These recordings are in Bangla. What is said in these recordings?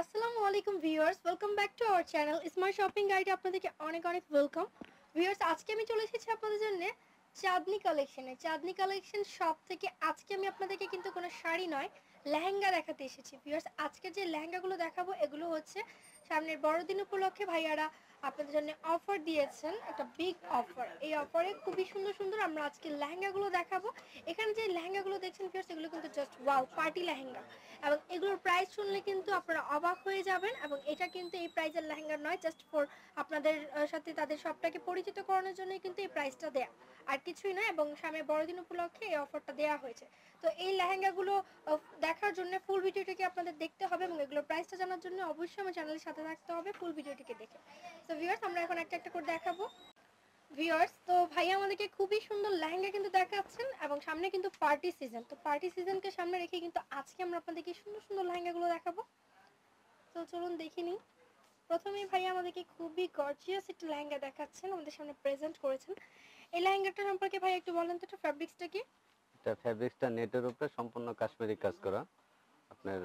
আসসালামু আলাইকুম viewers welcome back to our channel smart shopping গাইডে আপনাদেরকে অনেক অনেক ওয়েলকাম ভিউয়ার্স, আজকে আমি চলে এসেছি আপনাদের জন্য চাঁদনি কালেকশনে চাঁদনি কালেকশন শপ থেকে আজকে আমি আপনাদেরকে কিন্তু কোনো শাড়ি নয়, লেহেঙ্গা দেখাতে এসেছি। ভিউয়ার্স, আজকে যে লেহেঙ্গাগুলো দেখাবো, এগুলো হচ্ছে সামনের বড়দিন উপলক্ষে ভাইয়ারা আপনাদের জন্য অফার দিয়েছেন, একটা বিগ অফার এই অফারে খুবই সুন্দর সুন্দর আমরা আজকে লেহেঙ্গাগুলো দেখাবো। এখানে যে লেহেঙ্গাগুলো দেখছেন ভিউয়ার্স এগুলো কিন্তু জাস্ট ওয়াও পার্টি লেহেঙ্গা। এবং এগুলোর প্রাইস শুনলে কিন্তু আপনারা অবাক হয়ে যাবেন এবং এটা কিন্তু এই প্রাইজের লেহেঙ্গা নয় জাস্ট ফর আপনাদের সাথে তাদের সবটাকে পরিচিত করানোর জন্যই কিন্তু এই প্রাইসটা দেয়া। আর কিছুই নয় এবং সামনে বড়দিন উপলক্ষে এই অফারটা দেওয়া হয়েছে। তো এই লেহেঙ্গাগুলো দেখার জন্য ফুল ভিডিওটিকে আপনাদের দেখতে হবে, এবং এগুলোর প্রাইসটা জানার জন্য অবশ্যই আমার চ্যানেলের সাথে থাকতে হবে ফুল ভিডিওটিকে দেখে। তো ভিউয়ার্স আমরা এখন একটা একটা করে দেখাবো। ভিউয়ার্স তো ভাইয়া আমাদেরকে খুবই সুন্দর লেহেঙ্গা কিন্তু দেখাচ্ছেন, এবং সামনে কিন্তু পার্টি সিজন তো পার্টি সিজনকে সামনে রেখে কিন্তু আজকে আমরা আপনাদেরকে সুন্দর সুন্দর লেহেঙ্গাগুলো দেখাবো। তো চলুন দেখে নিই। প্রথমেই ভাইয়া আমাদেরকে খুবই গর্জিয়াস একটা লেহেঙ্গা দেখাচ্ছেন, আমাদের সামনে প্রেজেন্ট করেছেন। এই লেহেঙ্গাটা সম্পর্কে ভাই একটু বলেন তো এটা ফ্যাব্রিক্সটা কি? এটা ফ্যাব্রিক্সটা নেটের উপরে সম্পূর্ণ কাশ্মীরি কাজ করা। আপনার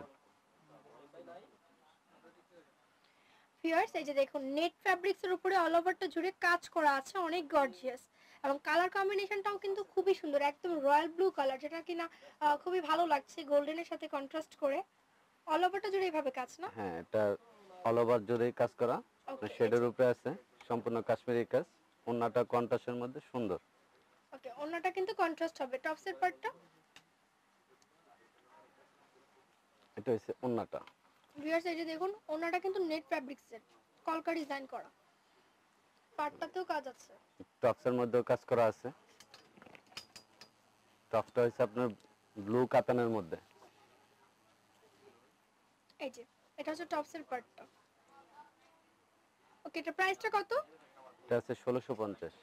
ভিউয়ার্স এই যে দেখুন নেট ফ্যাব্রিক্সের উপরে অল ওভারটা জুড়ে কাজ করা আছে অনেক গর্জিয়াস এবং কালার কম্বিনেশনটাও কিন্তু খুবই সুন্দর একদম রয়্যাল ব্লু কালার যেটা কিনা খুবই ভালো লাগছে গোল্ডেনের সাথে কন্ট্রাস্ট করে। অল ওভারটা জুড়ে এইভাবে কাজ না? হ্যাঁ এটা অল ওভার জুড়েই কাজ করা। শেডের উপরে আছে সম্পূর্ণ কাশ্মীরি কাজ। ওন্নাটা কন্ট্রাস্টের মধ্যে সুন্দর। ওকে অন্যটা কিন্তু কন্ট্রাস্ট হবে। টপসের পার্টটা? এটা হচ্ছে ওন্নাটা ভিউয়ার্স এই যে দেখুন অন্যটা কিন্তু নেট ফ্যাব্রিক্সের কলকা ডিজাইন করা। পার্টটাতেও কাজ আছে। টপসের মধ্যেও কাজ করা আছে। টপসটা হচ্ছে আপনার ব্লু কাতানের মধ্যে। এই যে এটা হচ্ছে টপসের পার্টটা। ওকে এটা প্রাইসটা কত? এটা আছে ষোলোশো পঞ্চাশ।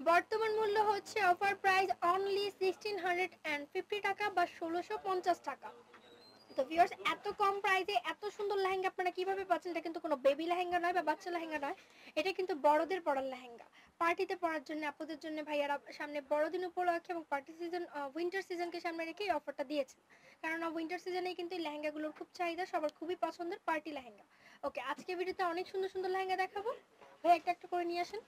বর্তমান মূল্য হচ্ছে offer price only sixteen hundred and fifty taka বা ষোলোশো পঞ্চাশ টাকা। তো ভিউয়ার্স এত কম প্রাইসে এত সুন্দর লেহেঙ্গা আপনারা কীভাবে পাচ্ছেন এটা কিন্তু কোনো বেবি লেহেঙ্গা নয় বা বাচ্চা লেহেঙ্গা নয়, এটা কিন্তু বড়দের পরার লেহেঙ্গা। পার্টিতে পরার জন্য, আপনাদের জন্য ভাইয়ারা সামনে বড়দিন উপলক্ষে এবং পার্টি সিজন উইন্টার সিজনকে সামনে রেখে এই অফারটা দিয়েছেন। কারণ উইন্টার সিজনেই কিন্তু এই লেহেঙ্গাগুলোর খুব চাহিদা, সবার খুবই পছন্দের পার্টি লেহেঙ্গা। ওকে আজকে ভিডিওতে অনেক সুন্দর সুন্দর লেহেঙ্গা দেখাবো। ভাই একটা একটা করে নিয়ে আসেন।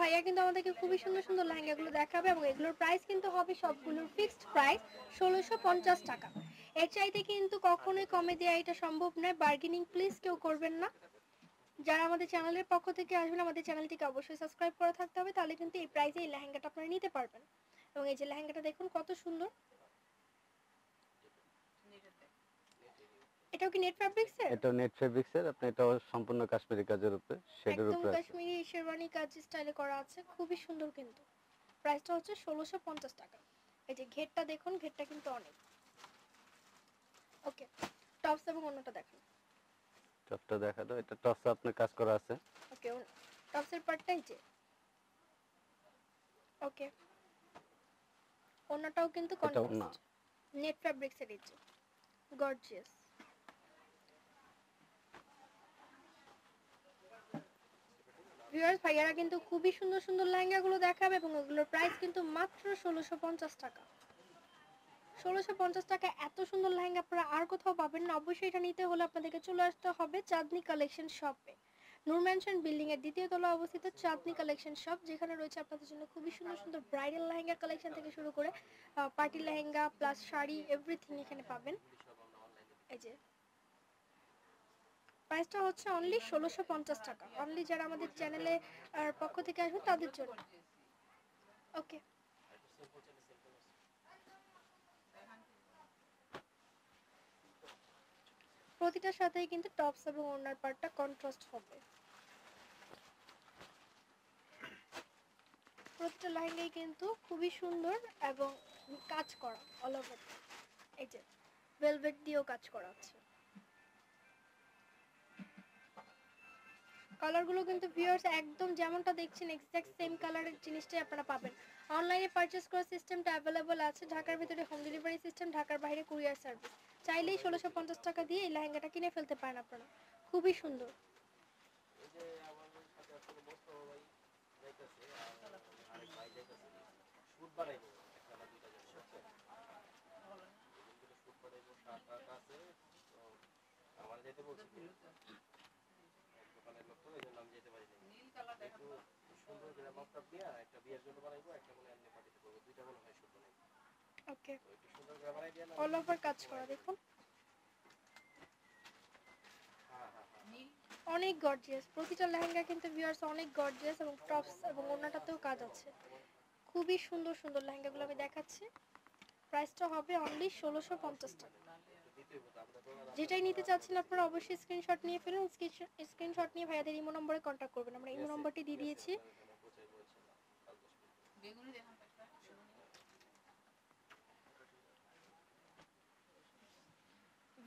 ভাইয়া কিন্তু আমাদেরকে খুবই সুন্দর সুন্দর লেহেঙ্গাগুলো দেখাবে এবং এগুলোর প্রাইস কিন্তু হবে সবগুলোর ফিক্সড প্রাইস ষোলোশো পঞ্চাশ টাকা। এর চাইতে কিন্তু কখনোই কমে দেওয়া এটা সম্ভব নয়। বার্গেনিং প্লিজ কেউ করবেন না। যারা আমাদের চ্যানেলের পক্ষ থেকে আসবেন, আমাদের চ্যানেলটিকে অবশ্যই সাবস্ক্রাইব করা থাকতে হবে, তাহলে কিন্তু এই প্রাইসে এই লেহেঙ্গাটা আপনারা নিতে পারবেন। এবং এই যে লেহেঙ্গাটা দেখুন, কত সুন্দর। এটাও কি নেট ফ্যাব্রিক্সের এটা নেট ফ্যাব্রিক্সের আপনি এটা সম্পূর্ণ কাশ্মীরি কাজের উপরে শেডের একদম উপরে আছে। কাশ্মীরি শেরওয়ানি কাজ স্টাইলে করা আছে খুবই সুন্দর কিন্তু। প্রাইসটা হচ্ছে ষোলোশো পঞ্চাশ টাকা। এই যে ঘেরটা দেখুন ঘেরটা কিন্তু অনেক। ওকে টপস এবং অন্যটা দেখুন। টপটা দেখা দাও এটা টপসে আপনার কাজ করা আছে। ওকে টপসের পার্টটাই যে। ওকে অন্যটাও কিন্তু। কন্ট্রাস্ট নেট ফ্যাব্রিক্সের এই যে। গর্জিয়াস ভিউয়ার্স ভাইয়ারা কিন্তু খুবই সুন্দর সুন্দর লেহেঙ্গাগুলো দেখাবে এবং ওগুলোর প্রাইস কিন্তু মাত্র ষোলোশো পঞ্চাশ টাকা। ষোলোশো পঞ্চাশ টাকা এত সুন্দর লেহেঙ্গা আপনারা আর কোথাও পাবেন না। অবশ্যই এটা নিতে হলে আপনাদেরকে চলে আসতে হবে চাঁদনি কালেকশন শপে নূর ম্যানশন বিল্ডিং এর দ্বিতীয় তলা অবস্থিত চাঁদনি কালেকশন শপ যেখানে রয়েছে আপনাদের জন্য খুবই সুন্দর সুন্দর ব্রাইডাল লেহেঙ্গা কালেকশন থেকে শুরু করে party lehenga plus sari everything এখানে পাবেন। এই যে প্রাইসটা হচ্ছে অনলি ষোলোশো পঞ্চাশ টাকা। অনলি যারা আমাদের চ্যানেলে পক্ষ থেকে আসবে তাদের জন্য। ওকে প্রতিটার সাথেই কিন্তু টপস এবং ওনার পার্টটা কন্ট্রাস্ট হবে। প্রতিটা লেহেঙ্গাই কিন্তু খুবই সুন্দর এবং কাজ করা অল ওভার এই যে ভেলভেট দিয়েও কাজ করা আছে কালারগুলো কিন্তু ভিউয়ার্স একদম যেমনটা দেখছেন এক্সাক্ট সেম কালারের জিনিসটাই আপনারা পাবেন। অনলাইনে পারচেস করার সিস্টেমটা অ্যাভেলেবল আছে, ঢাকার ভিতরে হোম ডেলিভারি সিস্টেম ঢাকার বাইরে কুরিয়ার সার্ভিস চাইলেই ষোলোশো পঞ্চাশ টাকা দিয়ে এই লেহেঙ্গাটা কিনে ফেলতে পারেন আপনারা। খুবই সুন্দর। যেতে বলছি তো। এক দোকানের লোক তো, এই জন্য আমি যেতে পারি নাই। একটু সুন্দর করে মাপটাপ দিয়া একটা বিয়ের জন্য বানাইবো, একটা এমনি পার্টিতে করব। দুইটা হয় সুন্দর ওকে। একটু সুন্দর করে বানাই দিয়া না, অল ওভার কাজ করা দেখুন। হ্যাঁ, হ্যাঁ, হ্যাঁ। অনেক গর্জিয়াস প্রতিটা লেহেঙ্গা কিন্তু ভিউয়ার্স অনেক গর্জিয়াস এবং টপস এবং ওনাটাতেও কাজ আছে। খুবই সুন্দর সুন্দর লেহেঙ্গাগুলো আমি দেখাচ্ছি। প্রাইসটা হবে অনলি ষোলোশো পঞ্চাশ টাকা। যেটাই নিতে চাচ্ছেন আপনারা অবশ্যই স্ক্রিনশট নিয়ে ফেলুন। স্ক্রিনশট নিয়ে ভাইয়াদের ইমো নম্বরে কন্ট্যাক্ট করবেন। আমরা ইমো নম্বরটি দিয়ে দিয়েছি।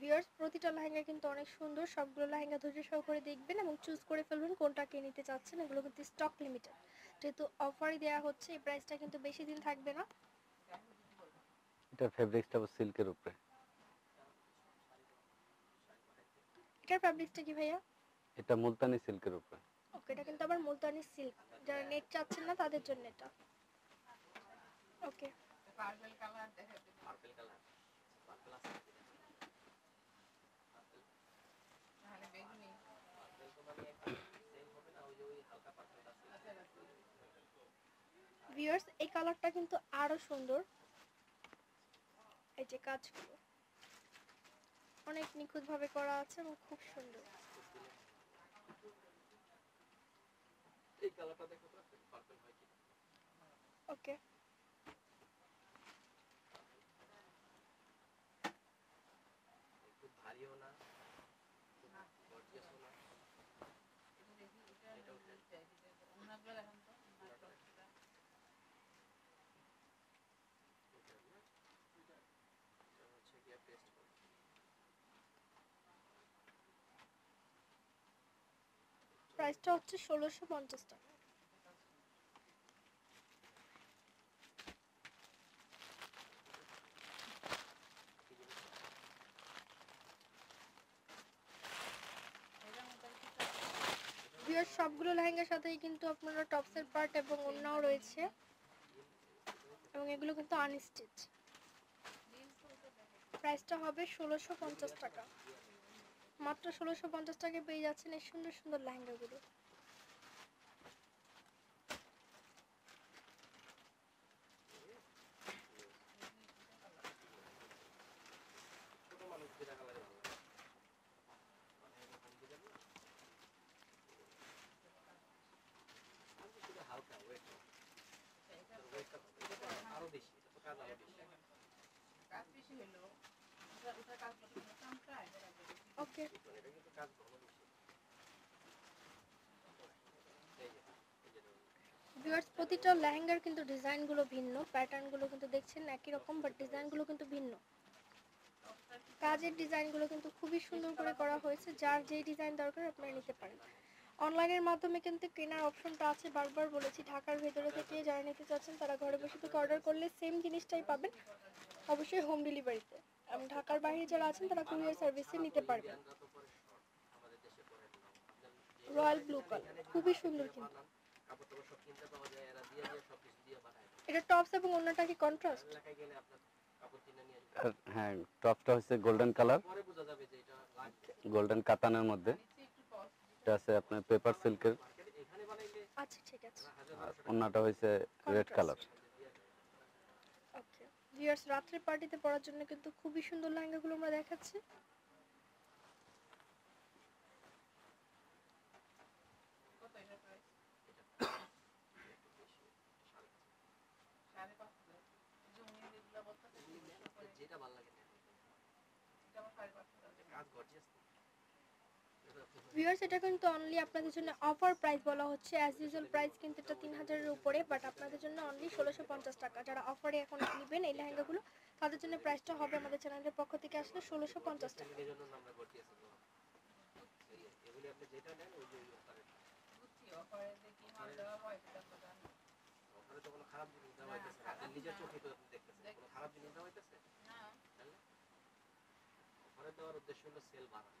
ভিউয়ার্স প্রতিটা লেহেঙ্গা কিন্তু অনেক সুন্দর। সবগুলো লেহেঙ্গা ধৈর্য সহকারে দেখবেন এবং চুজ করে ফেলবেন কোনটা কে নিতে চাচ্ছেন। এগুলো কিন্তু স্টক লিমিটেড যেহেতু অফারই দেওয়া হচ্ছে এই প্রাইসটা কিন্তু বেশি দিন থাকবে না। এটা ফেব্রিক্সটা সিল্কের উপরে। এটার ফ্যাব্রিকটা কি ভাইয়া? এটা মুলতানি সিল্কের উপরে। ওকে এটা কিন্তু আবার মুলতানি সিল্ক। যারা নেট চাচ্ছেন না তাদের জন্য এটা। Okay purple colour purple colour purple আছে তাহলে বেগুনি। ভিউয়ার্স এই কালারটা কিন্তু আরও সুন্দর। এই যে কাজগুলো। অনেক নিখুঁত ভাবে করা আছে এবং খুব সুন্দর এই কালারটা দেখো তো, হয় কি? ওকে খুব ভারীও না খুব gorgeous ও না। এটা দেখি এটা চাই ওনাগুলো দেখান তো ওনার টপসটা এটা হচ্ছে গিয়ে paste করা। প্রাইসটা হচ্ছে ষোলোশো পঞ্চাশ টাকা। সবগুলো লেহেঙ্গার সাথেই কিন্তু আপনারা টপসের পার্ট এবং অন্যও রয়েছে। এবং এগুলো কিন্তু আনস্টিচ প্রাইসটা হবে ষোলোশো পঞ্চাশ টাকা। মাত্র ষোলোশো পঞ্চাশ টাকায় পেয়ে যাচ্ছেন এই সুন্দর সুন্দর লেহেঙ্গাগুলো। হালকা বেশি কাজ ওকে ভিউয়ার্স প্রতিটা লেহেঙ্গার কিন্তু ডিজাইনগুলো ভিন্ন, প্যাটার্নগুলো কিন্তু দেখছেন একই রকম বাট ডিজাইনগুলো কিন্তু ভিন্ন। কাজের ডিজাইনগুলো কিন্তু খুবই সুন্দর করে করা হয়েছে, যার যেই ডিজাইন দরকার আপনারা নিতে পারেন। অনলাইনের মাধ্যমে কিন্তু কেনার অপশনটা আছে, বারবার বলেছি, ঢাকার ভেতরে থেকে যারা নিতে চাচ্ছেন, তারা ঘরে বসে থেকে অর্ডার করলে সেম জিনিসটাই পাবেন, অবশ্যই হোম ডেলিভারিতে ঢাকার বাইরে যারা আছেন তারা কুরিয়ার সার্ভিসে নিতে পারবেন। রয়্যাল ব্লু কালার খুবই সুন্দর কিন্তু। এটা টপস এবং অন্যটা কি কন্ট্রাস্ট হ্যাঁ টপটা হচ্ছে গোল্ডেন কালার গোল্ডেন কাতানের মধ্যে। এটা আছে আপনার পেপার সিল্কের আচ্ছা ঠিক আছে। আর অন্যটা হয়েছে রেড কালার ভিউয়ার্স রাত্রে পার্টিতে পরার জন্য কিন্তু খুবই সুন্দর লেহেঙ্গাগুলো আমরা দেখাচ্ছি। যেটা ভালো লাগে। কাজ গর্জিয়াস ভিউয়ার্স এটা কিন্তু অনলি আপনাদের জন্য অফার প্রাইস বলা হচ্ছে অ্যাজ ইউজুয়াল প্রাইস কিন্তু এটা তিন হাজারের উপরে বাট আপনাদের জন্য অনলি ষোলোশো পঞ্চাশ টাকা। যারা অফারে এখন নেবেন এই লেহেঙ্গাগুলো তাদের জন্য প্রাইসটা হবে আমাদের চ্যানেলের পক্ষ থেকে আসলে ষোলোশো পঞ্চাশ টাকা। ফ্যামিলির জন্য আমরা গর্জিয়াস এগুলি আপনি যেটা নেন ওই যে অফারে অফারে যে দেওয়া হয় সেটা অফারে তো কোনো খারাপ জিনিস দেওয়া হইতেছে নিজের চোখে তো আপনি দেখতেছেন কোনো খারাপ জিনিস দেওয়া হইতেছে? না। অফারে দেওয়ার উদ্দেশ্য হলো সেল বাড়ানো।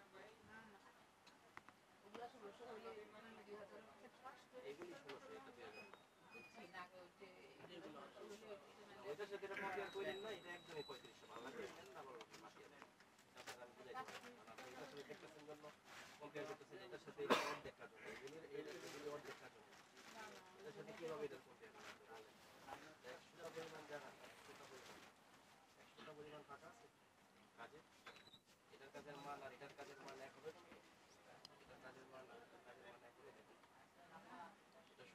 আপনি এটার কাজের মান আর এটার কাজের মান এক হবে এটার কাজের মান আর এটার কাজের মান এক হবে দেখুন এটা ষোলো এলে এটা তিন ষোলো আটচল্লিশশো হওয়া উচিত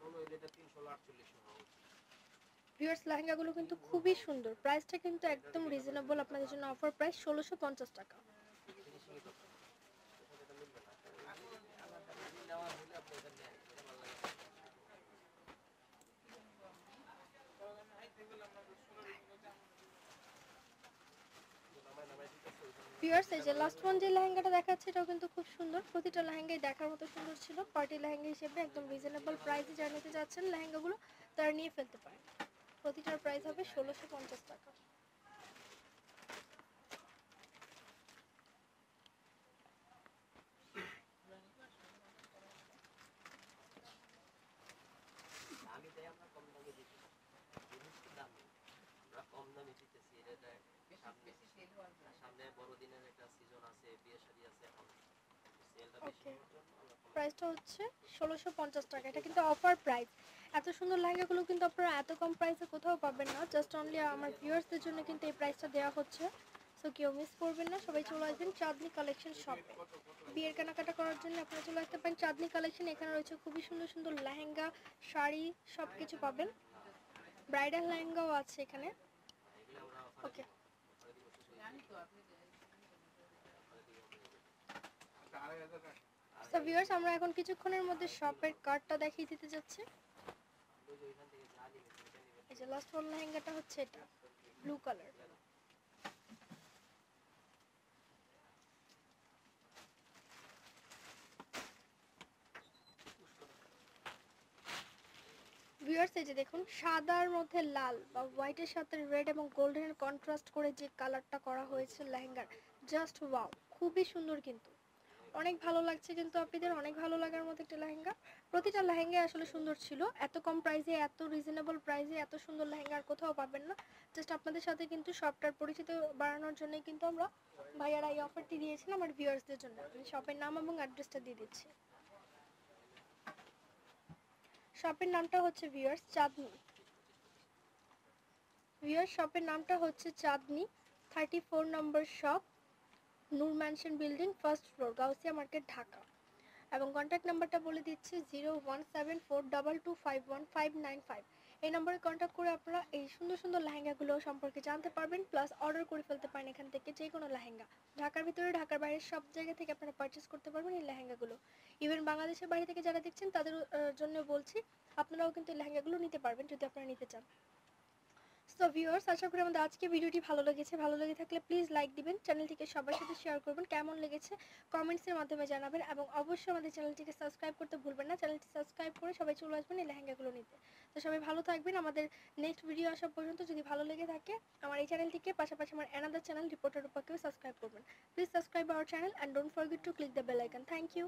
ভিউয়ার্স লেহেঙ্গাগুলো কিন্তু খুবই সুন্দর। প্রাইসটা কিন্তু একদম রিজনেবল আপনাদের জন্য অফার প্রাইস ষোলোশো পঞ্চাশ টাকা ফিনিশিংই তো এর সাথে এটা মিলবে না আলাদা যদি নেওয়া হলে আপনি এটা নেন এটা ভালো লাগে নামায় নামায় দিতেছে ওইখানে ভিউয়ার্স এই যে লাস্ট ওয়ান যে লেহেঙ্গাটা দেখাচ্ছে, এটাও কিন্তু খুব সুন্দর। প্রতিটা লেহেঙ্গাই দেখার মতো সুন্দর ছিল। পার্টি লেহেঙ্গা হিসেবে একদম রিজনেবল প্রাইসে যারা নিতে যাচ্ছেন লেহেঙ্গাগুলো, তারা নিয়ে ফেলতে পারেন। প্রতিটার প্রাইস হবে ষোলোশো টাকা আমি তাই আমরা কম দামে দিচ্ছি জিনিস তো দামি আমরা কম দামে দিতেছি এটা বেশি সামনে বেশি সেল হওয়ার জন্য। সামনে বড়দিনের একটা সিজন আছে বিয়ে শাদী আছে এখন সেলটা বেশি Okay. হওয়ার জন্য আমরা কম প্রাইসটা হচ্ছে ষোলোশো পঞ্চাশ টাকা। এটা কিন্তু অফার প্রাইস এত সুন্দর লেহেঙ্গাগুলো কিন্তু আপনারা এত কম প্রাইসে কোথাও পাবেন না। জাস্ট অনলি আমার ভিউয়ার্সদের জন্য কিন্তু এই প্রাইসটা দেওয়া হচ্ছে। সো কেউ মিস করবেন না। সবাই চলে আসবেন চাঁদনি কালেকশন শপে বিয়ের কেনাকাটা করার জন্য আপনারা চলে আসতে পারেন। চাঁদনি কালেকশন এখানে রয়েছে খুবই সুন্দর সুন্দর লেহেঙ্গা, শাড়ি সব কিছু পাবেন। ব্রাইডাল লেহেঙ্গাও আছে এখানে। ওকে অফারে দিব কিছু জানি তো আপনি যে- অফারে দিব সো ভিউয়ার্স আমরা এখন কিছুক্ষণের মধ্যে শপের দেখিয়ে দিতে যাচ্ছি। এই যে লাস্ট ওয়ান লেহেঙ্গাটা হচ্ছে এটা ব্লু কালার দেখুন, সাদার মধ্যে লাল বা হোয়াইটের সাথে রেড এবং গোল্ডেনের কন্ট্রাস্ট করে যে কালারটা করা হয়েছে লেহেঙ্গার জাস্ট ওয়াও খুবই সুন্দর কিন্তু। অনেক ভালো লাগছে কিন্তু আপনাদের অনেক ভালো লাগার মতো একটা লেহেঙ্গা। প্রতিটা লেহেঙ্গা আসলে সুন্দর ছিল। এত কম প্রাইসে এত রিজনেবল প্রাইসে এত সুন্দর লেহেঙ্গা আর কোথাও পাবেন না। জাস্ট আপনাদের সাথে কিন্তু শপটার পরিচিত বাড়ানোর জন্যই কিন্তু আমরা ভাইয়ারা এই অফারটি দিয়েছেন আমার ভিউয়ার্সদের জন্য। শপের নাম এবং অ্যাড্রেসটা দিয়ে দিচ্ছি। শপের নামটা হচ্ছে ভিউয়ার্স চাঁদনি। ভিউয়ার্স শপের নামটা হচ্ছে Chandni. Thirty four number shop Noor mansion building first floor Gausia market Dhaka. এবং কন্ট্যাক্ট নাম্বারটা বলে দিচ্ছি zero one seven four double two five one five nine five এই নম্বরে কন্ট্যাক্ট করে আপনারা এই সুন্দর সুন্দর লেহেঙ্গাগুলো সম্পর্কে জানতে পারবেন প্লাস অর্ডার করে ফেলতে পারেন এখান থেকে যে কোনো লেহেঙ্গা। ঢাকার ভিতরে, ঢাকার বাইরে সব জায়গা থেকে আপনারা পারচেস করতে পারবেন এই লেহেঙ্গাগুলো। ইভেন বাংলাদেশের বাইরে থেকে যারা দেখছেন, তাদের জন্য বলছি, আপনারাও কিন্তু লেহেঙ্গাগুলো নিতে পারবেন যদি আপনারা নিতে চান। সো ভিউয়ার্স আশা করি আমাদের আজকে ভিডিওটি ভালো লেগেছে। ভালো লেগে থাকলে প্লিজ লাইক দিবেন চ্যানেলটিকে সবার সাথে শেয়ার করবেন, কেমন লেগেছে কমেন্টসের মাধ্যমে জানাবেন এবং অবশ্যই আমাদের চ্যানেলটিকে সাবস্ক্রাইব করতে ভুলবেন না। চ্যানেলটি সাবস্ক্রাইব করে সবাই চলে আসবেন এই লেহেঙ্গাগুলো নিতে। তো সবাই ভালো থাকবেন। আমাদের নেক্সট ভিডিও আসা পর্যন্ত যদি ভালো লেগে থাকে, আমার এই চ্যানেলটিকে পাশাপাশি আমার অ্যানাদার চ্যানেল রিপোর্টার রূপাকেও সাবস্ক্রাইব করবেন। Please subscribe our channel and don't forget to click the bell icon thank you